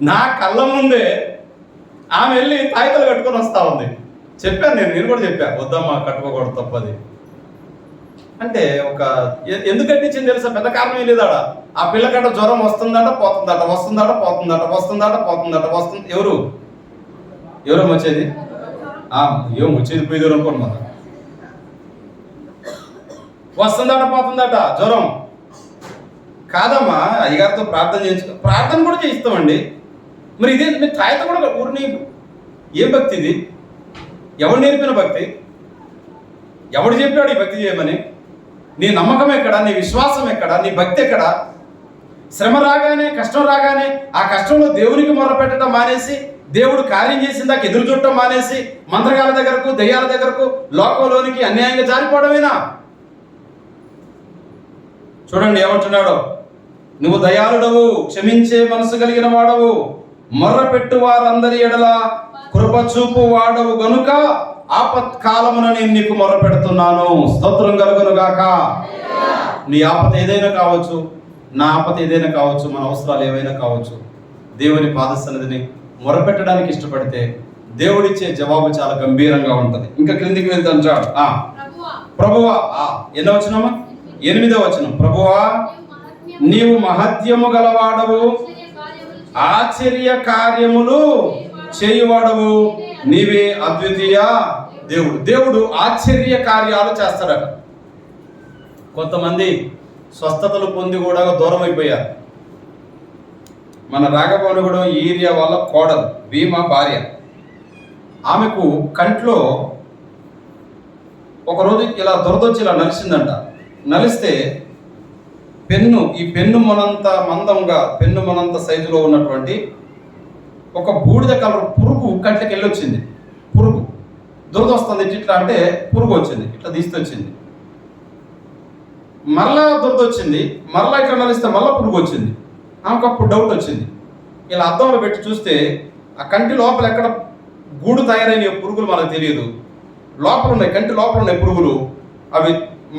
నా కళ్ళ ముందే ఆమె వెళ్ళి తాయితలు కట్టుకొని వస్తా ఉంది. చెప్పాను నేను నేను కూడా చెప్పాను వద్దమ్మా కట్టుకోకూడదు తప్పది. అంటే ఒక ఎందుకు కట్టించింది తెలుసా? పెద్ద కారణం ఏం లేదాడ? ఆ పిల్లకట జ్వరం వస్తుందట పోతుందట వస్తుందట పోతుందట వస్తుందట పోతుందట వస్తుంది ఎవరు? ఎవరు వచ్చేది? ఆ, ఏం వచ్చేది పోయేది అనుకోండి మరి వస్తుందట పోతుందట జ్వరం. కాదమ్మా అయ్యగారితో ప్రార్థన చేయించు ప్రార్థన కూడా చేయిస్తామండి. మరి ఇదే మీ తాయత కూడా ఊరిని ఏ భక్తి ఇది? ఎవడు నేర్పిన భక్తి? ఎవడు చెప్పాడు ఈ భక్తి చేయమని? నీ నమ్మకం ఎక్కడ? నీ విశ్వాసం ఎక్కడ? నీ భక్తి ఎక్కడ? శ్రమ రాగానే కష్టం రాగానే ఆ కష్టంలో దేవునికి మొర పెట్టడం మానేసి దేవుడు కార్యం చేసిన దాకా ఎదురు చూడటం మానేసి మంత్రగాల దగ్గరకు దయ్యాల దగ్గరకు లోకంలోనికి అన్యాయంగా జారిపోవడమేనా? చూడండి ఏమంటున్నాడో? నువ్వు దయాళుడవు క్షమించే మనసు కలిగిన వాడవు. మొర్రపెట్టు వారందరి ఎడల కృపచూపు వాడవు గనుక ఆపత్కాలమున నేను నీకు మొర్ర పెడుతున్నాను స్తోత్రం కలుగును గాక నీ ఆపత ఏదైనా కావచ్చు నా ఆపత ఏదైనా కావచ్చు మన అవసరాలు ఏవైనా కావచ్చు దేవుని పాదసన్నిధిని మొరపెట్టడానికి ఇష్టపడితే దేవుడిచ్చే జవాబు చాలా గంభీరంగా ఉంటుంది. ఇంకా క్రిందికి వెళ్తాను అంటాడు ఆ. ప్రభువా ఎన్నో వచనమా ఎనిమిదో వచనం. ప్రభువా నీవు మహత్యము గలవాడవు. ఆశ్చర్య కార్యములు చేయువాడవు. నీవే అద్వితీయ దేవుడు. దేవుడు ఆశ్చర్య కార్యాలు చేస్తాడట. కొంతమంది స్వస్థతలు పొంది కూడా దూరం అయిపోయారు. మన రాఘవనుగుడు కూడా ఏరియా వాళ్ళ కోడలు భీమా భార్య. ఆమెకు కంట్లో ఒకరోజు ఇలా దొరదొచ్చి ఇలా నలిసిందంట. నలిస్తే పెన్ను ఈ పెన్ను మనంత మందంగా పెన్ను మనంత సైజులో ఉన్నటువంటి ఒక బూడిద కలర్ పురుగు కంట్లకి వెళ్ళొచ్చింది. పురుగు. దురద వస్తుంది ఇట్లా అంటే పురుగు వచ్చింది ఇట్లా తీసుకొచ్చింది మరలా దురద వచ్చింది మరలా ఇక్కడ నలిస్తే మరలా పురుగు వచ్చింది. ఆమెకు అప్పుడు డౌట్ వచ్చింది. ఇలా అద్దంలో పెట్టి చూస్తే ఆ కంటి లోపల ఎక్కడ గూడు తయారైన పురుగులు మనకు తెలియదు. లోపల ఉన్నాయి కంటి లోపల ఉన్నాయి పురుగులు. అవి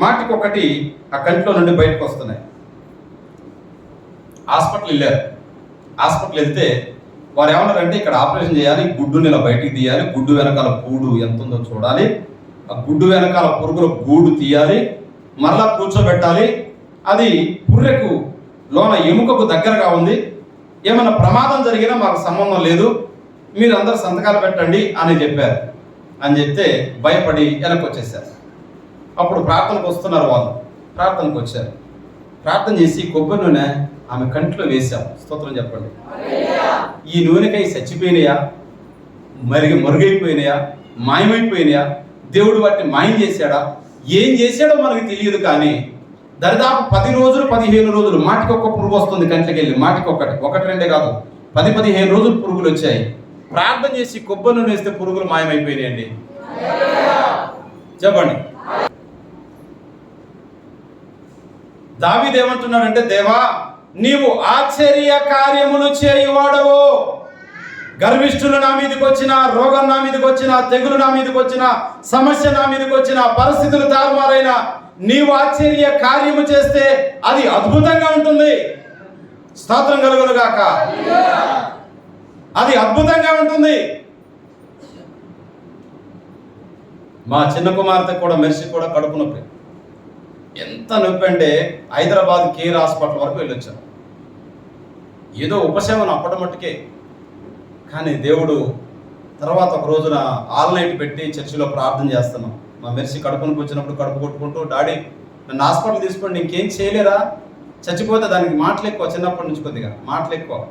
మాటికొకటి ఆ కంటిలో నుండి బయటకు వస్తున్నాయి హాస్పిటల్ వెళ్ళారు. హాస్పిటల్ వెళ్తే వారు ఏమన్నారంటే ఇక్కడ ఆపరేషన్ చేయాలి గుడ్డుని ఇలా బయటికి తీయాలి గుడ్డు వెనకాల గూడు ఎంత ఉందో చూడాలి ఆ గుడ్డు వెనకాల పురుగుల గూడు తీయాలి మరలా కూర్చోబెట్టాలి అది పుర్రెకు లోన ఎముకకు దగ్గరగా ఉంది ఏమైనా ప్రమాదం జరిగినా మాకు సంబంధం లేదు మీరు అందరు సంతకాలు పెట్టండి అని చెప్పారు. అని చెప్తే భయపడి వెనక్కి వచ్చేసారు. అప్పుడు ప్రార్థనకు వస్తున్నారు వాళ్ళు. ప్రార్థనకు వచ్చారు. ప్రార్థన చేసి కొబ్బరి నూనె ఆమె కంట్లో వేశాం. స్తోత్రం చెప్పండి. ఈ నూనెకై చచ్చిపోయినాయా? మరిగి మరుగైపోయినాయా? మాయమైపోయినాయా? దేవుడు వాటిని మాయం చేశాడా? ఏం చేశాడో మనకు తెలియదు కానీ దరిదాపు పది రోజులు పదిహేను రోజులు మాటికొక్క పురుగు వస్తుంది కంట్లకి వెళ్ళి మాటికొక్కటి. ఒకటి రెండే కాదు. పది పదిహేను రోజులు పురుగులు వచ్చాయి. ప్రార్థన చేసి కొబ్బరి నూనె వేస్తే పురుగులు మాయమైపోయినాయండి. చెప్పండి. దావీదేమంటున్నాడంటే దేవా నీవు ఆశ్చర్య కార్యములు చేయువాడవు. గర్విష్ఠులు నా మీదకి వచ్చిన రోగం నా మీదకి వచ్చిన తెగులు నా మీదకి వచ్చిన సమస్య నా మీదకి వచ్చిన పరిస్థితులు తారుమారైన నీవు ఆశ్చర్య కార్యము చేస్తే అది అద్భుతంగా ఉంటుంది. స్తోత్రం కలుగును గాక. అది అద్భుతంగా ఉంటుంది. మా చిన్న కుమార్తె కూడా మెరిసి కూడా కడుపు నొప్పి. ఎంత నొప్పి అంటే హైదరాబాద్ కేర్ హాస్పిటల్ వరకు వెళ్ళొచ్చాను. ఏదో ఉపశమనం అప్పటి మట్టుకే. కానీ దేవుడు తర్వాత ఒక రోజున ఆల్ నైట్ పెట్టి చర్చిలో ప్రార్థన చేస్తున్నాం. మా మెరిసి కడుపు వచ్చినప్పుడు కడుపు కొట్టుకుంటూ డాడీ నన్ను హాస్పిటల్ తీసుకోండి ఇంకేం చేయలేరా? చచ్చిపోతే దానికి మాటలు ఎక్కువ చిన్నప్పటి నుంచి కొద్దిగా మాటలు ఎక్కువ.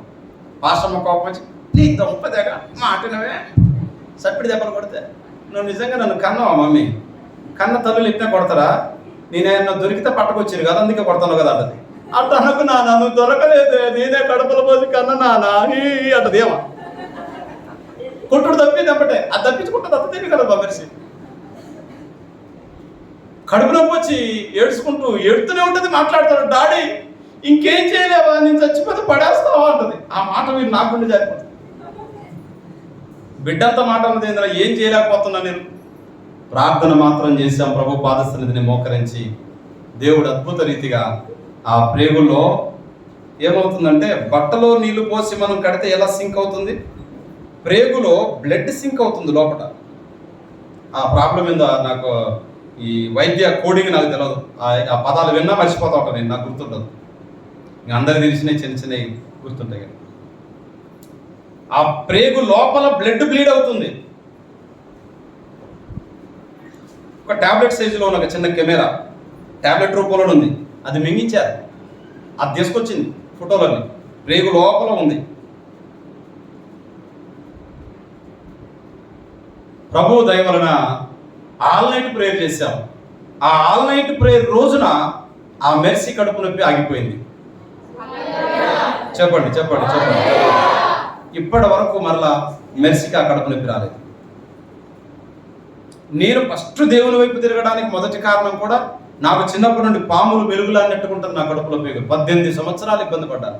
పాశ్రమ కోపం వచ్చి నీ దొంపదేగా మాటనవే. సప్పిడి దెబ్బలు కొడితే నువ్వు నిజంగా నన్ను కన్నావా మమ్మీ? కన్న తల్లులు ఎట్లా కొడతారా? నేనేమన్నా దొరికితే పట్టుకొచ్చారు కదా అందుకే కొడతాను కదా అంటది. అంత అనకు నానా నువ్వు దొరకలేదు నేనే కడుపులో పోసి కన్నా నానా ఈ అంటదేమో కొట్టుడు తప్పి తప్పటే అది తప్పించుకుంటుంది అంత తెలివి కదా మనిషి కడుపు నొప్పి వచ్చి ఏడుచుకుంటూ ఏడుతూనే ఉంటుంది మాట్లాడతాడు డాడీ ఇంకేం చేయలేవా నేను చచ్చిపోతే పడేస్తావా? అంటది. ఆ మాట మీరు నాకుండా జరిపోతుంది. బిడ్డంత మాట అన్నది ఏం చేయలేకపోతున్నా నేను? ప్రార్థన మాత్రం చేశాం. ప్రభు పాదసన్నిధిని మోకరించి దేవుడు అద్భుత రీతిగా ఆ ప్రేగుల్లో ఏమవుతుందంటే బట్టలో నీళ్ళు పోసి మనం కడితే ఎలా సింక్ అవుతుంది? ప్రేగులో బ్లడ్ సింక్ అవుతుంది లోపల. ఆ ప్రాబ్లం మీద నాకు ఈ వైద్య కోడింగ్ నాకు తెలియదు ఆ- పదాలు విన్నా మర్చిపోతా ఉంటాను నేను నాకు గుర్తుండదు. ఇంకా అందరికి తెలిసినవి చిన్న చిన్నవి గుర్తుంటాయి. ఆ ప్రేగు లోపల బ్లడ్ బ్లీడ్ అవుతుంది. ఒక టాబ్లెట్ సైజులో ఉన్న ఒక చిన్న కెమెరా టాబ్లెట్ రూపంలో ఉంది. అది మింగించారు. అది తీసుకొచ్చింది ఫోటోలోని. రేగు లోపల ఉంది. ప్రభు దయ వలన ఆల్ నైట్ ప్రేయర్ చేశాం. ఆ ఆల్ నైట్ ప్రేయర్ రోజున ఆ మెర్సీ కడుపు నొప్పి ఆగిపోయింది. చెప్పండి చెప్పండి చెప్పండి. ఇప్పటి వరకు మరలా మెర్సీకి ఆ కడుపు నొప్పి రాలేదు. నేను ఫస్ట్ దేవుని వైపు తిరగడానికి మొదటి కారణం కూడా నాకు చిన్నప్పటి నుండి పాములు వెలుగులు అన్నట్టుకుంటుంది నా కడుపులో పేరు పద్దెనిమిది సంవత్సరాలు ఇబ్బంది పడ్డాను.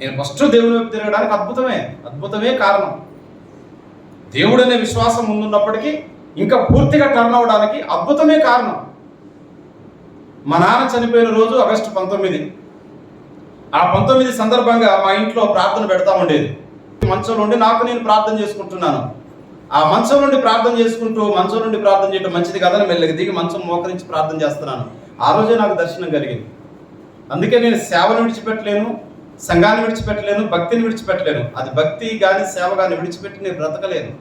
నేను ఫస్ట్ దేవుని వైపు తిరగడానికి అద్భుతమే అద్భుతమే కారణం. దేవుడు అనే విశ్వాసం ముందున్నప్పటికీ ఇంకా పూర్తిగా టర్న్ అవడానికి అద్భుతమే కారణం. మా నాన్న చనిపోయిన రోజు ఆగస్టు పంతొమ్మిది. ఆ పంతొమ్మిది సందర్భంగా మా ఇంట్లో ప్రార్థన పెడతా ఉండేది. మంచంలో ఉండి నాకు నేను ప్రార్థన చేసుకుంటున్నాను. ఆ మంచం నుండి ప్రార్థన చేసుకుంటూ మంచం నుండి ప్రార్థన చేయడం మంచిది కదని మెల్లగా దిగి మంచం మోకరించి ప్రార్థన చేస్తున్నాను. ఆ రోజే నాకు దర్శనం కలిగింది. అందుకే నేను సేవను విడిచిపెట్టలేను సంఘాన్ని విడిచిపెట్టలేను భక్తిని విడిచిపెట్టలేను. అది భక్తి కానీ సేవ కానీ విడిచిపెట్టి నేను బ్రతకలేను.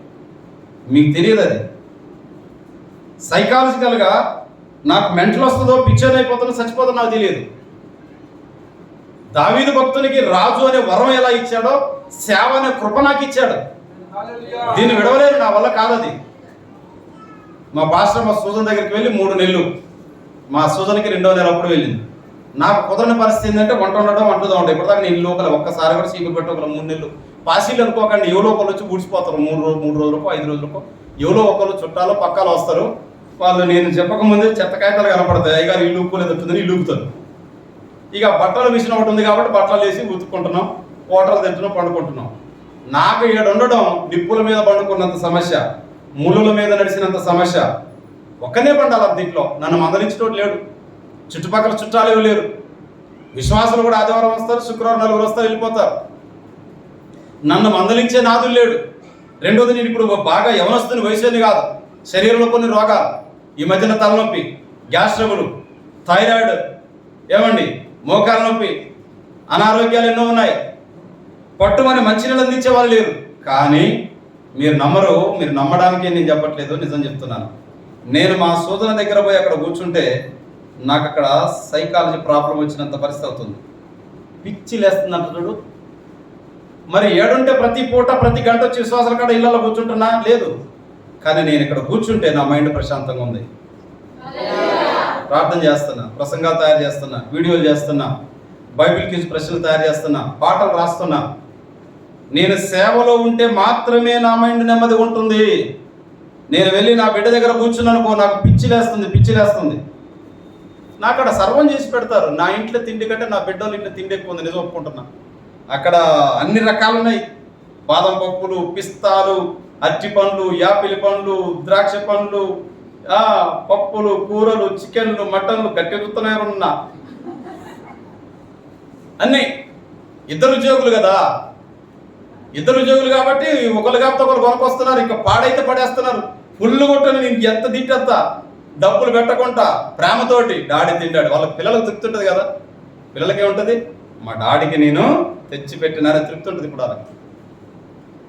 మీకు తెలియదు అది. సైకాలజికల్గా నాకు మెంటల్ వస్తుందో పిక్చర్ అయిపోతుందో చచ్చిపోతుందో నాకు తెలియదు. దావీదు భక్తునికి రాజు అనే వరం ఎలా ఇచ్చాడో సేవ అనే కృప నాకు ఇచ్చాడు. దీన్ని విడవలేదు నా వల్ల కాదది. మా పాస్టర్ మా సూజన్ దగ్గరికి వెళ్ళి మూడు నెలలు. మా సూజన్కి రెండో నెల అప్పుడు వెళ్ళింది. నాకు కుదరని పరిస్థితి ఏంటంటే వంట ఉండడం వంటదో ఉండదు. ఇప్పటిదాకా నేను లోపల ఒక్కసారి కూడా సీపీ పెట్టి ఒక మూడు నెలలు. పాసీలు అనుకోకండి ఎవరో ఒకరు వచ్చి ఊడిచిపోతారు. మూడు రోజు మూడు రోజులకో ఐదు రోజులకో. ఎవరో ఒకరు చుట్టాలు పక్కాలు వస్తారు. వాళ్ళు నేను చెప్పకముందే చెత్త కాగితాలు కనపడతాయి. అయ్యగారు ఇల్లు ఉప్పులేదు ఉంటుందని ఇల్లు ఊపుతారు. ఇక బట్టల మిషన్ ఒకటి ఉంది కాబట్టి బట్టలు వేసి ఉతుక్కుంటున్నాం కోటలు తింటున్నాం పండుకుంటున్నాం. నాకు ఇక్కడ ఉండడం నిప్పుల మీద పండుకున్నంత సమస్య ముళ్ళుల మీద నడిచినంత సమస్య. ఒక్కనే పండాలి దీంట్లో. నన్ను మందలించడం లేడు. చుట్టుపక్కల చుట్టాలు ఏమి లేరు. విశ్వాసులు కూడా ఆదివారం వస్తారు శుక్రవారం నలుగురు వస్తారు వెళ్ళిపోతారు. నన్ను మందలించే నాదులు లేడు. రెండోది నేను ఇప్పుడు బాగా యవనస్తుని వయసుని కాదు. శరీరంలో కొన్ని రోగాలు. ఈ మధ్యన తలనొప్పి గ్యాస్ ట్రబుల్ థైరాయిడ్. ఏమండి? మోకాల నొప్పి. అనారోగ్యాలు ఎన్నో ఉన్నాయి. పట్టుమని మంచినీళ్ళు అందించే వాళ్ళు లేరు. కానీ మీరు నమ్మరు మీరు నమ్మడానికి నేను చెప్పట్లేదు నిజం చెప్తున్నాను. నేను మా సోదరుల దగ్గర పోయి అక్కడ కూర్చుంటే నాకు అక్కడ సైకాలజీ ప్రాబ్లం వచ్చినంత పరిస్థితి అవుతుంది. పిచ్చి లేస్తుందంట చూడు. మరి ఏడుంటే ప్రతి పూట ప్రతి గంట వచ్చి విశ్వాసాల కాడ ఇళ్ళలో కూర్చుంటున్నా? లేదు. కానీ నేను ఇక్కడ కూర్చుంటే నా మైండ్ ప్రశాంతంగా ఉంది. ప్రార్థన చేస్తున్నా ప్రసంగాలు తయారు చేస్తున్నా వీడియోలు చేస్తున్నా బైబిల్ క్యూజ్ ప్రశ్నలు తయారు చేస్తున్నా పాటలు రాస్తున్నా నేను సేవలో ఉంటే మాత్రమే నా మైండ్ నెమ్మది ఉంటుంది. నేను వెళ్ళి నా బిడ్డ దగ్గర కూర్చున్నానుకో నాకు పిచ్చి లేస్తుంది పిచ్చి లేస్తుంది. నాకు అక్కడ సర్వం చేసి పెడతారు. నా ఇంట్లో తిండి కంటే నా బిడ్డలు ఇంట్లో తిండి ఎక్కువ ఉంది నిజం ఒప్పుకుంటున్నా. అక్కడ అన్ని రకాలు ఉన్నాయి. బాదం పప్పులు పిస్తాలు అరటి పండ్లు యాపిల్ పండ్లు ద్రాక్ష పండ్లు పప్పులు కూరలు చికెన్లు మటన్లు గట్టి ఉన్నా అన్నీ. ఇద్దరు ఉద్యోగులు కదా. ఇద్దరు ఉద్యోగులు కాబట్టి ఒకరు కాకపోతే ఒకరు కొనుక్కొస్తున్నారు ఇంకా పాడైతే పడేస్తున్నారు. ఫుల్ కొట్టని నీకు ఎంత తిట్టంత డబ్బులు పెట్టకుండా ప్రేమతోటి డాడీ తింటాడు. వాళ్ళ పిల్లలకు తృప్తి ఉంటుంది కదా? పిల్లలకి ఏముంటుంది మా డాడీకి నేను తెచ్చి పెట్టినారని తృప్తి ఉంటుంది ఇప్పుడు వాళ్ళకి.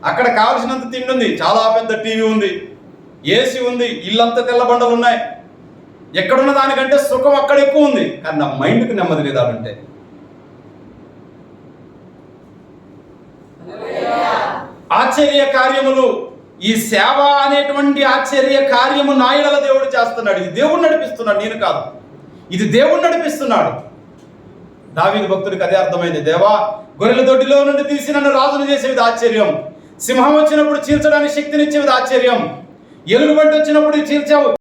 అక్కడ కావలసినంత తిండి ఉంది. చాలా పెద్ద టీవీ ఉంది. ఏసీ ఉంది. ఇల్లంతా తెల్ల బండలు ఉన్నాయి. ఎక్కడున్న దానికంటే సుఖం అక్కడ ఎక్కువ ఉంది. కానీ నా మైండ్కి నెమ్మది లేదు ఆశ్చర్య కార్యములు. ఈ సేవ అనేటువంటి ఆశ్చర్య కార్యము నాయుడల దేవుడు చేస్తున్నాడు. ఇది దేవుడు నడిపిస్తున్నాడు. నేను కాదు. ఇది దేవుడు నడిపిస్తున్నాడు. దావీదు భక్తుడికి అదే అర్థమైంది. దేవా గొర్రెల దొడ్డిలో నుండి తీసి నన్ను రాజును చేసేది ఆశ్చర్యం. సింహం వచ్చినప్పుడు చీల్చడానికి శక్తినిచ్చేది ఆశ్చర్యం. ఎలుగుబంటి వచ్చినప్పుడు చీల్చావు.